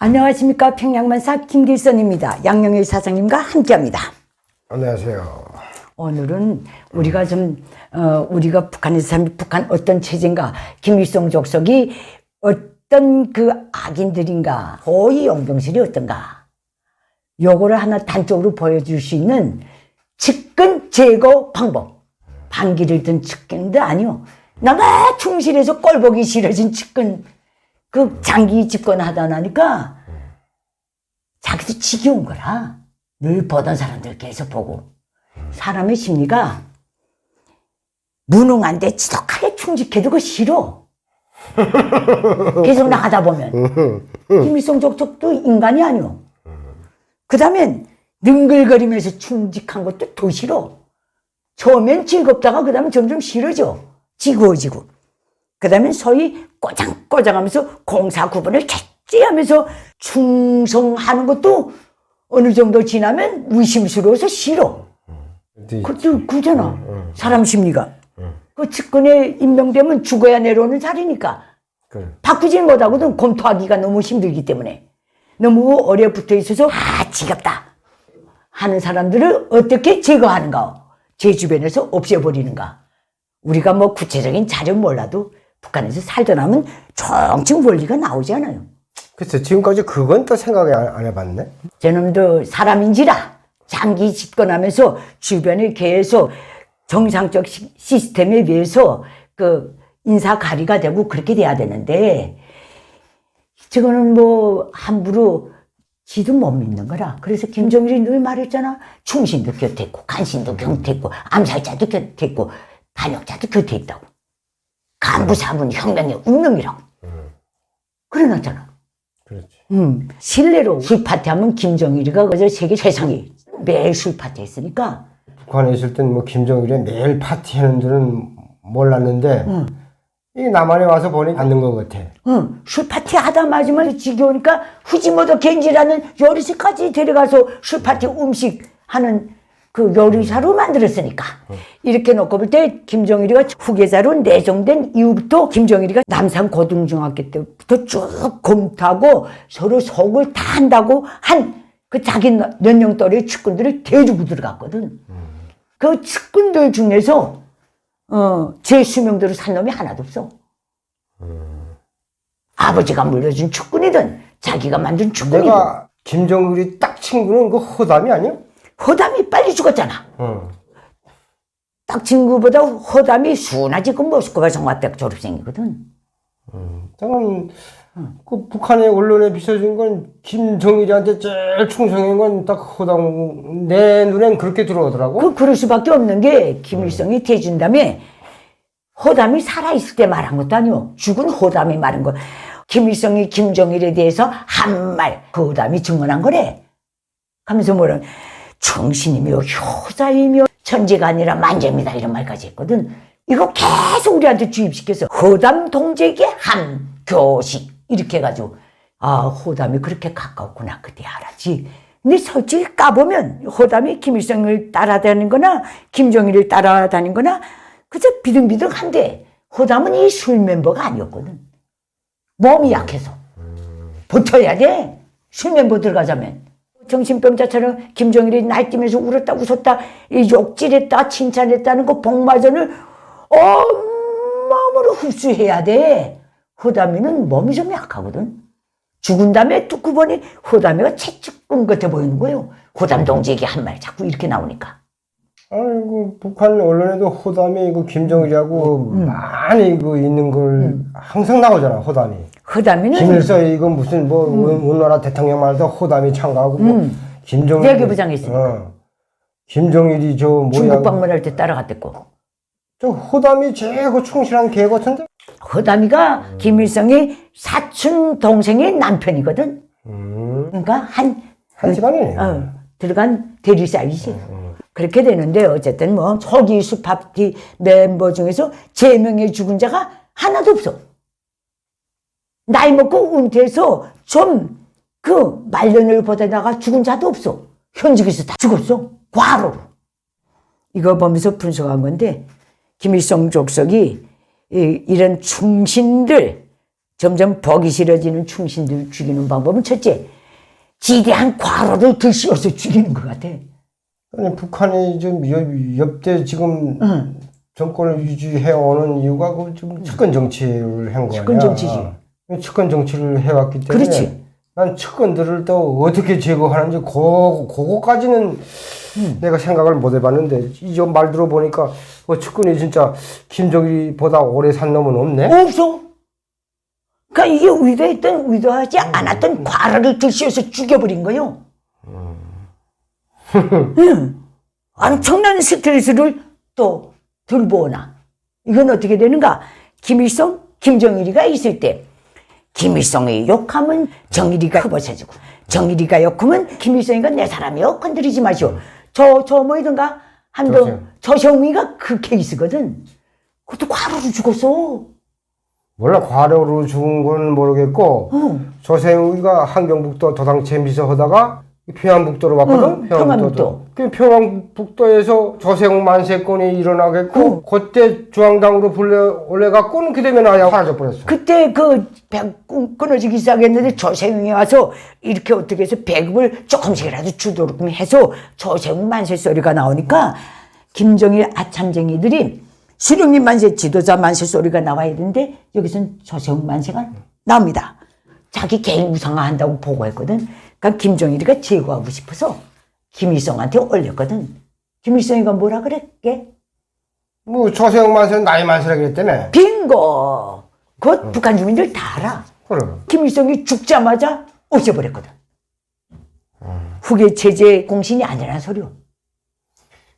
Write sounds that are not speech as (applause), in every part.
안녕하십니까 평양만사 김길선입니다. 양영일 사장님과 함께합니다. 안녕하세요. 오늘은 우리가 좀 어, 우리가 북한에서 산 북한 어떤 체제인가 김일성 족속이 어떤 그 악인들인가 고위 용병실이 어떤가 요거를 하나 단적으로 보여줄 수 있는 측근 제거 방법 반기를 든 측근도 아니요 나가 충실해서 꼴보기 싫어진 측근 그 장기 집권하다 나니까 자기도 지겨운 거라 늘 보던 사람들 계속 보고 사람의 심리가 무능한데 지독하게 충직해도 그 싫어. (laughs) 계속 나가다 보면. 김일성 족속도 인간이 아니오. 그 다음엔 능글거리면서 충직한 것도 더 싫어. 처음엔 즐겁다가 그 다음에 점점 싫어져. 지구어지고. 그 다음엔 소위 꼬장꼬장 하면서 공사 구분을 철저하면서 충성하는 것도 어느 정도 지나면 의심스러워서 싫어. 근데 그것도 그잖아. 사람 심리가. 그 측근에 임명되면 죽어야 내려오는 자리니까. 그래. 바꾸지는 못하거든. 검토하기가 너무 힘들기 때문에. 너무 오래 붙어 있어서, 아, 지겹다. 하는 사람들을 어떻게 제거하는가. 제 주변에서 없애버리는가. 우리가 뭐 구체적인 자료 몰라도 북한에서 살다 나면 총칭 원리가 나오잖아요. 글쎄 지금까지 그건 또 생각을 안, 안 해봤네. 저놈도 사람인지라 장기 집권하면서 주변에 계속 정상적 시- 시스템에 비해서 그 인사 가리가 되고 그렇게 돼야 되는데 저거는 뭐 함부로 지도 못 믿는 거라. 그래서 김정일이 늘 말했잖아. 충신도 곁에 있고, 간신도 곁에 있고, 암살자도 곁에 있고, 반역자도 곁에 있다고. 간부 사분 혁명의 운명이라고. 그래놨잖아. 그렇지. 음, 실내로 술 파티 하면 김정일이가 그저 세계 최상위. 매일 술 파티 했으니까. 북한에 있을 땐 뭐 김정일이 매일 파티하는 줄은 몰랐는데 이 남한에 와서 보니 맞는 것 같아. 응, 술 파티 하다 마지막에 지겨우니까 후지모도 겐지라는 요리사까지 데려가서 술 파티 음식 하는 그 요리사로 만들었으니까. 이렇게 놓고 볼 때 김정일이가 후계자로 내정된 이후부터 김정일이가 남산 고등중학교 때부터 쭉 검토하고 서로 속을 다 한다고 한 그 자기 연령 또래 측근들을 데리고 들어갔거든. 그 측근들 중에서 어, 제 수명대로 산 놈이 하나도 없어. 아버지가 물려준 축근이든 자기가 만든 축근이든 내가 김정일이 딱 친구는 그 허담이 아니야? 허담이 빨리 죽었잖아. 응. 딱 친구보다 허담이 순하지 그 모스크바 성화대 졸업생이거든. 저는 그 북한의 언론에 비춰진 건 김정일이한테 제일 충성인 건 딱 허담. 내 눈엔 그렇게 들어오더라고. 그 그럴 수밖에 없는 게 김일성이 대준 다음에 허담이 살아있을 때 말한 것도 아니오. 죽은 허담이 말한 거. 김일성이 김정일에 대해서 한 말, 그 허담이 증언한 거래. 하면서 뭐라, 정신이며 효자이며 천재가 아니라 만재입니다. 이런 말까지 했거든. 이거 계속 우리한테 주입시켜서 허담 동지에게 한 교식. 이렇게 해가지고, 아, 허담이 그렇게 가까웠구나. 그때 알았지. 근데 솔직히 까보면 허담이 김일성을 따라다니는 거나 김정일을 따라다니는 거나 그저 비등비등한데 허담은 이 술 멤버가 아니었거든. 몸이 약해서. 붙어야 돼. 술 멤버 들어가자면. 정신병자처럼 김정일이 날뛰면서 울었다 웃었다 이 욕질했다 칭찬했다는 거 복마전을 온마음으로 흡수해야 돼. 허담이는 몸이 좀 약하거든. 죽은 다음에 뚝고 보니 호담이가 채찍꾼 같아 보이는 거예요. 호담 동지에게 한 말 자꾸 이렇게 나오니까. 아이고 북한 언론에도 호담이 그 김정일하고 많이 그 있는 걸 항상 나오잖아 호담이. 호담이는 김일성 이거 무슨 뭐 우리나라 대통령 말도 호담이 참가하고 뭐 김정일 외교부장에 있으니까. 어. 김정일이 저 뭐야 중국 방문할 때 따라갔댔고. 저 제일 그 충실한 개 같은데. 호담이가 김일성의 사촌 동생의 남편이거든. 음. 그러니까 한, 한 집안이네. 어, 들어간 대리 사이지. 그렇게 되는데 어쨌든 뭐 초기 수 파티 멤버 중에서 제 명의 죽은 자가 하나도 없어. 나이 먹고 은퇴해서 좀 그 말년을 보내다가 죽은 자도 없어. 현직에서 다 죽었어. 과로로. 이거 보면서 분석한 건데 김일성 족속이 이, 이런 충신들 점점 보기 싫어지는 충신들 죽이는 방법은 첫째, 지대한 과로를 들씌워서 죽이는 것 같아. 아니, 북한이 좀 여- 역대 지금 응. 정권을 유지해 오는 이유가 그좀 측근 정치를 한 거야. 측근 정치지. 어. 측근 정치를 해왔기 때문에. 그렇지. 난 측근들을 또 어떻게 제거하는지 고, 그거까지는 음. 내가 생각을 못 해봤는데 이제 말 들어보니까 그 측근이 진짜 김정일보다 오래 산 놈은 없네. 없어. 그러니까 이게 의도했던 의도하지 않았던 과로를 들씌워서 죽여버린 거요. 응. 엄청난 스트레스를 또 들보나. 이건 어떻게 되는가? 김일성, 김정일이가 있을 때 김일성이 욕하면 정일이가 흡어서지고 정일이가 욕하면 김일성이가 내 사람이요 건드리지 마시오. 저, 저 뭐이든가 한동. 저세웅이가 그 케이스거든. 그것도 과로로 죽었어. 몰라 과로로 죽은 건 모르겠고 어. 조세우가 한경북도 도당체 미서하다가 평안북도로 왔거든. 응, 평안북도. 그 평안북도에서 조세웅 만세권이 일어나겠고 응. 그때 중앙당으로 불려 올려갖고는 그 되면 아예 사라져 버렸어. 그때 그배 끊어지기 시작했는데 조세웅이 와서 이렇게 어떻게 해서 배급을 조금씩이라도 주도록 해서 조세웅 만세 소리가 나오니까 김정일 아참쟁이들이 수령님 만세 지도자 만세 소리가 나와야 되는데 여기선 조세웅 만세가 나옵니다. 자기 개인 우상화한다고 보고했거든. 그러니까 김정일이가 제거하고 싶어서 김일성한테 올렸거든. 김일성이가 뭐라 그랬게? 뭐 조세웅 만세는 나이 만세라 그랬다며. 빙고! 그것 북한 주민들 다 알아. 그래. 김일성이 죽자마자 없애버렸거든. 후계 체제 공신이 아니라는 소리요.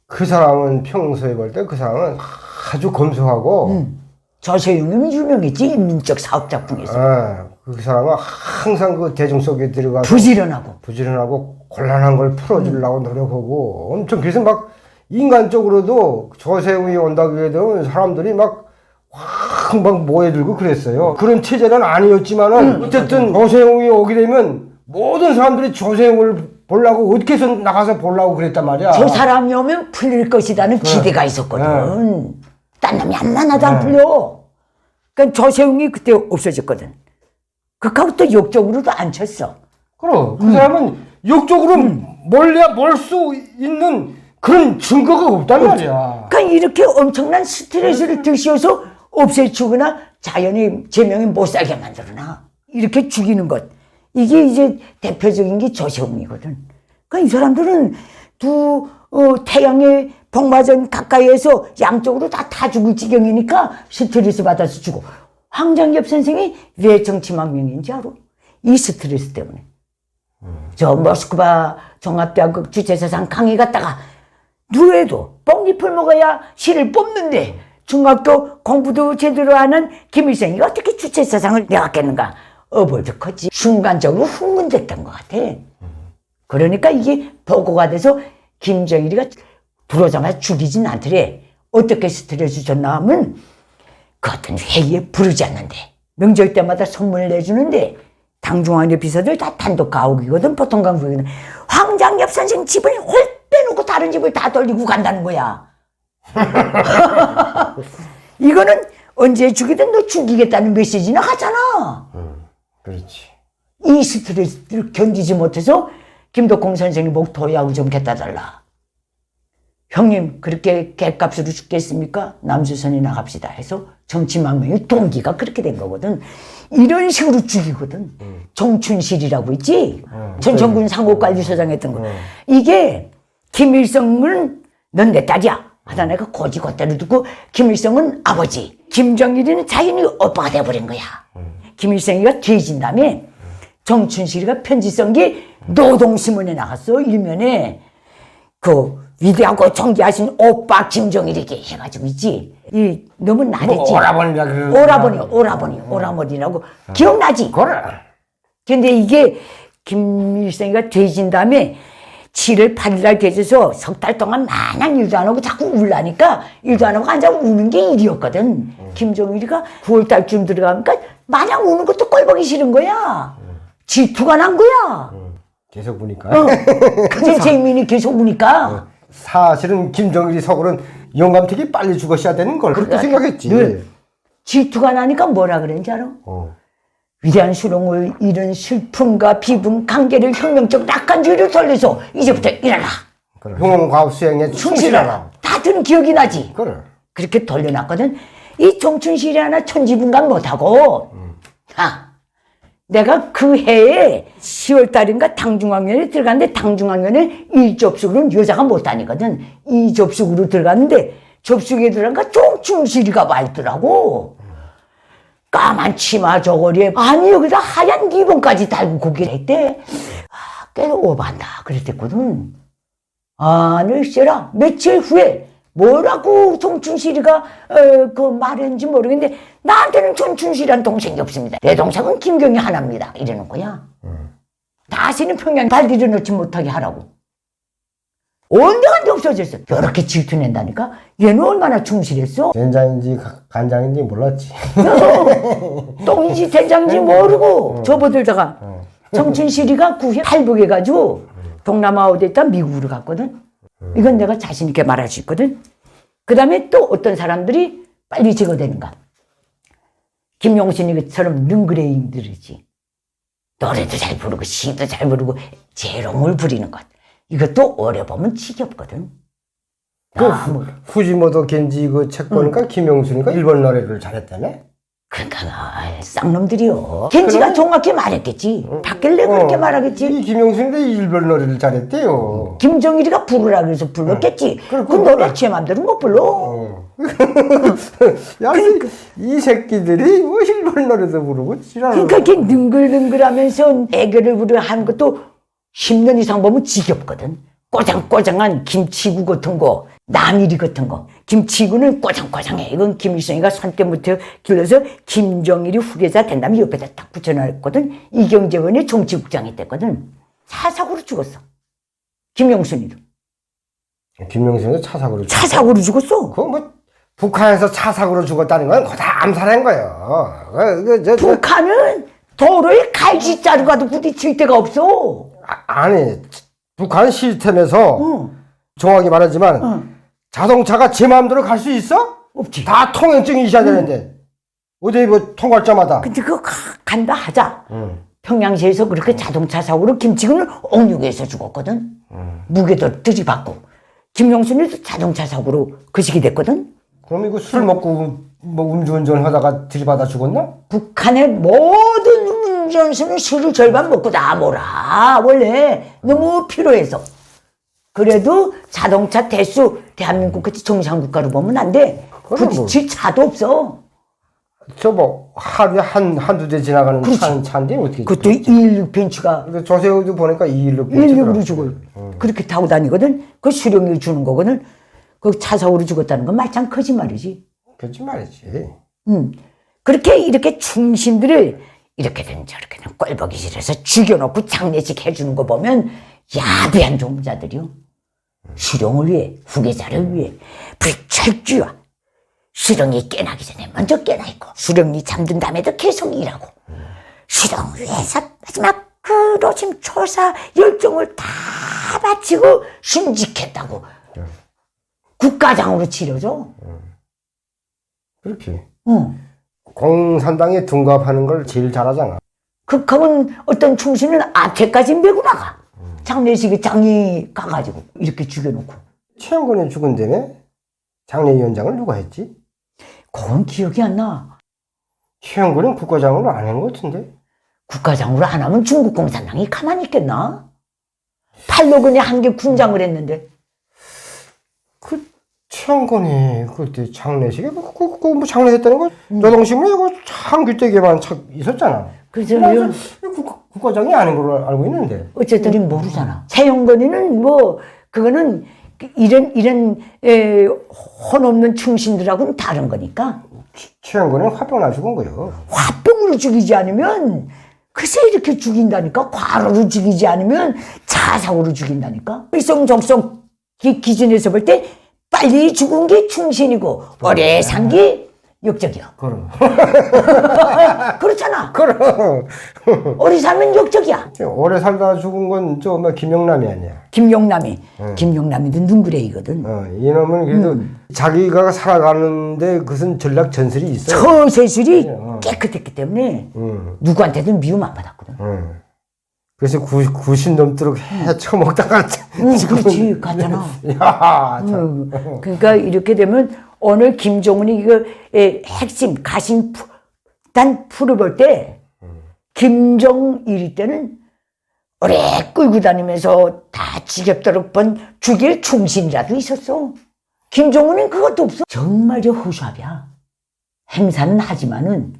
그 사람은 평소에 볼 때 그 사람은 아주 검소하고 음. 저세용이면 유명했지 인민적 사업자 중에서 아, 그 사람은 항상 그 대중 속에 들어가서 부지런하고 부지런하고 곤란한 걸 풀어주려고 노력하고 엄청 그래서 막 인간적으로도 조세웅이 온다고 해도 사람들이 막 확 막 모여들고 그랬어요. 그런 체제는 아니었지만은 어쨌든 조세웅이 오게 되면 모든 사람들이 조세웅을 보려고 어떻게 해서 나가서 보려고 그랬단 말이야. 저 사람이 오면 풀릴 것이라는 기대가 있었거든. 딴 놈이 하나도 안 풀려. 그러니까 저세웅이 그때 없어졌거든. 또 욕적으로도 안 쳤어. 그럼 그 사람은 욕적으로 몰래 몰수 있는 그런 증거가 없단 말이야. 그러니까 이렇게 엄청난 스트레스를 들씌워서 없애주거나 자연히 제명이 못 살게 만들어놔. 이렇게 죽이는 것. 이게 이제 대표적인 게 조세웅이거든. 그러니까 이 사람들은 두 어, 태양의 복마전 가까이에서 양쪽으로 다다 죽을 지경이니까 스트레스 받아서 죽어. 황장엽 선생이 왜 정치망명인지 알아? 이 스트레스 때문에. 저 모스크바 종합대학교 주최사상 강의 갔다가 누에도 뽕잎을 먹어야 실을 뽑는데 중학교 공부도 제대로 하는 김일성이 어떻게 주최사상을 내왔겠는가 어버덕하지 순간적으로 흥분됐던 것 같아 그러니까 이게 보고가 돼서 김정일이가 들어오자마자 죽이진 않더래 어떻게 스트레스 줬나 하면 그 어떤 회의에 부르지 않는데 명절 때마다 선물 내주는데 당중앙의 비서들 다 단독 가옥이거든 보통 강국이는 황장엽 선생 집을 홀 빼놓고 다른 집을 다 돌리고 간다는 거야 (laughs) 이거는 언제 죽이든 너 죽이겠다는 메시지나 하잖아 그렇지. 이 스트레스를 견디지 못해서 김덕공 선생이 목 도야우 좀 갖다 달라. 형님 그렇게 개값으로 죽겠습니까? 남수선이 나갑시다 해서 정치망명의 동기가 그렇게 된 거거든. 이런 식으로 죽이거든. 정춘실이라고 있지. 전천군 상고관리소장 했던 거. 이게 김일성은 넌 내 딸이야. 하다 내가 고지 곧대로 두고 김일성은 아버지. 김정일이는 자연히 오빠가 돼버린 거야. 김일성이가 뒤진 다음에 정춘실이가 편지 쓴 게 노동신문에 나갔어 일면에 그 위대하고 존귀하신 오빠 김정일에게 해가지고 있지 이 너무 뭐 나댔지 오라버니라 그러는 오라버니 오라버니 오라머니라고 기억나지 그래. 근데 이게 김일성이가 돼진 다음에 7월 8일날 돼져서 석 달 동안 마냥 일도 안 하고 자꾸 울라니까 일도 안 하고 앉아 우는 게 일이었거든. 김정일이가 9월 달쯤 들어가니까 마냥 우는 것도 꼴보기 싫은 거야. 질투가 난 거야. 계속 보니까 어. 근데 재민이 계속 우니까. (laughs) 사실은 김정일이 속으로는 영감택이 빨리 죽었어야 되는 걸 그렇게 생각했지. 늘 질투가 나니까 뭐라 그랬는지 알아? 어. 위대한 수령을 잃은 슬픔과 비분, 관계를 혁명적 낙관주의를 돌려서 이제부터 일어나. 그래. 흉원과업 수행에 충실하라. 충실하라. 다 들은 기억이 나지. 그래. 그렇게 돌려놨거든. 이 종춘실이 하나 천지분간 못하고, 아, 내가 그 해에 10월 달인가 당중학년에 들어갔는데 당중학년에 1접속으로는 여자가 못 다니거든. 2접속으로 들어갔는데 접속에 들어가니까 종춘실이가 말더라고. 까만 치마 저고리에 아니 여기다 하얀 리본까지 달고 고기를 했대. 아, 꽤 오반다 그랬댔거든. 아, 늘쎄라 며칠 후에 뭐라고 종춘실이가 어, 그 말했는지 모르겠는데 나한테는 종춘실이란 동생이 없습니다. 내 동생은 김경이 하나입니다. 이러는 거야. 다시는 평양 발 들여놓지 못하게 하라고. 온데간데 없어졌어. 이렇게 질투낸다니까? 얘는 얼마나 충실했어? 된장인지 가- 간장인지 몰랐지. (laughs) 똥인지 된장인지 모르고 접어들다가 정춘실이가 구해 탈북해가지고 동남아 어디 있다 미국으로 갔거든. 이건 내가 자신 있게 말할 수 있거든. 그 다음에 또 어떤 사람들이 빨리 제거되는가. 김용신이처럼 능그레인들이지. 노래도 잘 부르고 시도 잘 부르고 재롱을 부리는 것. 이것도 오래 보면 지겹거든. 그 너무 후지모토 겐지 그 책 보니까 김영순이가 일본 노래를 잘했다며? 그러니까 아, 쌍놈들이요. 겐지가 그럼- 정확히 말했겠지. 받길래 그렇게 어, 말하겠지. 이 김영순이도 일본 노래를 잘했대요. 김정일이가 부르라 그래서 불렀겠지. 그래, 그 노래 제 맘대로 못 불러. 어. (laughs) 야, 이, 이 새끼들이 뭐 일본 노래도 부르고 지랄을. 그러니까 이렇게 능글능글하면서 애교를 부르 하는 것도 10년 이상 보면 지겹거든. 꼬장꼬장한 김치구 같은 거, 남일이 같은 거. 김치구는 꼬장꼬장해. 이건 김일성이가 손때부터 길러서 김정일이 후계자 된다면 옆에다 딱 붙여놨거든. 이경재원이 정치국장이 됐거든. 사사고로 죽었어. 김영순이도. 김영순이도 차사고로 죽 차사고로 죽었어. 그거 뭐 북한에서 차사고로 죽었다는 건 그거 다 암살한 거예요. 그, 그, 저, 저, 북한은 도로에 갈지자루가도 부딪힐 데가 없어. 아, 니 북한 시스템에서 응. 정확히 말하지만 응. 자동차가 제 마음대로 갈 수 있어? 없지. 다 통행증이 있어야 되는데 어디 뭐 통과할 때마다. 근데 그거 가- 간다 하자. 응. 평양시에서 그렇게 자동차 사고로 김치근은 옥류에서 죽었거든. 무게도 들이받고. 김용순이도 자동차 사고로 그 시기 됐거든. 그럼 이거 술 먹고 뭐 음주운전 하다가 들이받아 죽었나? 북한의 모든 운전수는 술을 절반 먹고 다 몰아. 원래 너무 필요해서. 그래도 자동차 대수 대한민국 같이 정상국가로 보면 안 돼. 그래, 뭐. 부딪힐 차도 없어. 저뭐 하루에 한 한두 대 지나가는 차, 차인데 어떻게? 그것도 216 벤츠가 근데 조세호도 보니까 216 119로 죽어요. 그렇게 타고 다니거든. 그 수령이 주는 거거든. 그 차 사고로 죽었다는 건 말짱 거짓말이지. 그렇지 말이지. 음. 그렇게 이렇게 충신들을 이렇게든 저렇게든 꼴보기질해서 죽여놓고 장례식 해주는 거 보면 야비한 종자들이요. 수령을 위해 후계자를 위해 불철주야. 수령이 깨나기 전에 먼저 깨나 있고 수령이 잠든 다음에도 계속 일하고 수령 위해서 마지막 그 노심 초사 열정을 다 바치고 순직했다고 국가장으로 치러줘. 그렇게 응. 공산당에 둔갑하는 걸 제일 잘하잖아. 극하면 어떤 충신은 앞에까지 메고 나가. 장례식에 장이 가가지고 이렇게 죽여놓고. 최영건이 죽은 다음에 장례위원장을 누가 했지? 그건 기억이 안 나. 최영건은 국가장으로 안 한 것 같은데. 국가장으로 안 하면 중국 공산당이 가만히 있겠나? 팔로근에 한개 군장을 했는데. 그 최영건이 그때 장례식에 뭐, 그, 그, 뭐 장례했다는 거 노동신문에 그 한글때기만 참 있었잖아. 그래서 그래서 이건 국, 국가장이 아닌 걸로 알고 있는데. 어쨌든 모르잖아. 세영건이는 뭐 그거는 이런 이런 에, 혼 없는 충신들하고는 다른 거니까 최영건은 화병 나 죽은 거요. 화병으로 죽이지 않으면 글쎄 이렇게 죽인다니까 과로로 죽이지 않으면 자사고로 죽인다니까 일성적성 기- 기준에서 볼 때 빨리 죽은 게 충신이고 오래 산게 역적이요. 그럼. (laughs) 그렇잖아. 그럼. 오래 살면 역적이야. 오래 살다 죽은 건저뭐 김영남이 아니야. 김용남이. 김용남이도 눈그레이거든. 어, 이놈은 그래도 자기가 살아가는데 그것은 전략 전술이 있어. 처세술이 깨끗했기 때문에 응, 누구한테도 미움 안 받았거든. 응. 그래서 구, 90 넘도록 해 처먹다가 응, 그렇지. 갔잖아. (laughs) 야, 참. 응. 그러니까 이렇게 되면 오늘 김종은이 이거 의 핵심 가신 푸- 단 풀을 볼때 김정일이 때는 오래 끌고 다니면서 다 지겹도록 번 죽일 충신이라도 있었어. 김정은은 그것도 없어. 정말 저 호수아비야. 행사는 하지만은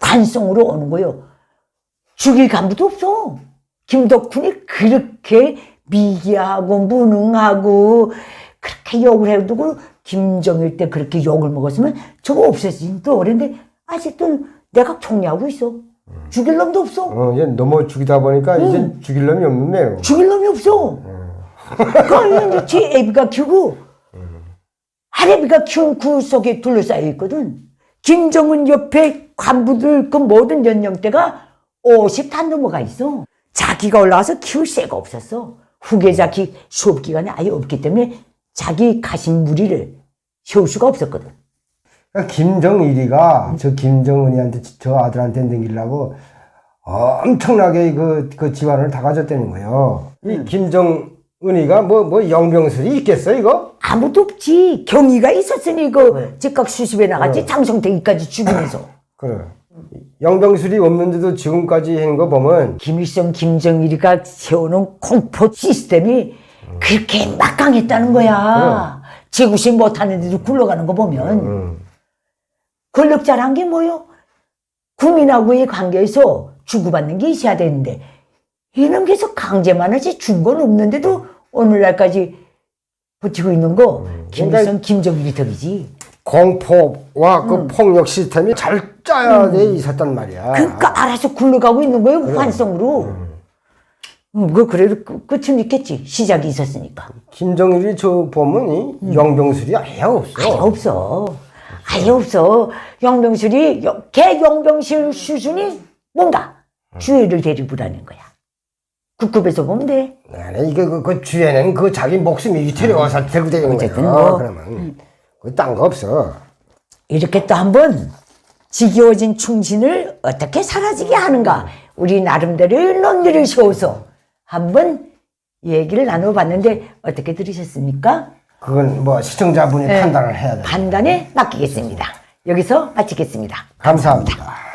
관성으로 오는 거요. 죽일 간부도 없어. 김덕훈이 그렇게 미개하고 무능하고 그렇게 욕을 해두고 김정일 때 그렇게 욕을 먹었으면 저거 없었지. 또 그런데 아직도 내가 총리하고 있어. 죽일 놈도 없어. 어, 이제 넘어 죽이다 보니까 이제 죽일 놈이 없는데요. 죽일 놈이 없어. 그러니까 이제 제 애비가 키우고 할애비가 키운 그 속에 둘러싸여 있거든. 김정은 옆에 간부들 그 모든 연령대가 50다 넘어가 있어. 자기가 올라와서 키울 새가 없었어. 후계자 기, 수업 기간이 아예 없기 때문에 자기 가신 무리를 세울 수가 없었거든. 그러니까 김정일이가 저 김정은이한테 저 아들한테 넘기려고 엄청나게 그, 그 지원을 다 가졌다는 거예요. 이 김정은이가 뭐, 뭐 영병술이 있겠어, 이거? 아무도 없지. 경위가 있었으니 그 즉각 수습에 나갔지. 장성택이까지 죽이면서. (coughs) 그래. 영병술이 없는데도 지금까지 한 거 보면 김일성, 김정일이가 세우는 공포 시스템이 그렇게 막강했다는 거야. 제구시 못하는데도 굴러가는 거 보면. 음, 권력자란 게 뭐요? 국민하고의 관계에서 주고받는 게 있어야 되는데, 이놈 계속 강제만 하지 준 건 없는데도 오늘날까지 버티고 있는 거, 김일성, 김정일이 덕이지. 공포와 그 폭력 시스템이 잘 짜야 돼 있었단 말이야. 그러니까 알아서 굴러가고 있는 거예요, 환성으로. 음, 그, 그래도 끝- 끝은 있겠지. 시작이 있었으니까. 김정일이 저 보면 이 영병술이 아예 없어. 아예 없어. 아예 없어. 영병술이, 영- 개 영병실 수준이 뭔가 주의를 데리고 다니는 거야. 그 급에서 보면 돼. 아니, 이게 그, 그 주에는 그 자기 목숨이 데려와서 들고 다니는 거야. 어쨌든 뭐. 그러면 그딴 거 없어. 이렇게 또 한번 지겨워진 충신을 어떻게 사라지게 하는가. 우리 나름대로 논리를 세워서 한번 얘기를 나눠봤는데 어떻게 들으셨습니까? 그건 뭐 시청자분이 판단을 해야 돼. 판단에 맡기겠습니다. 여기서 마치겠습니다. 감사합니다.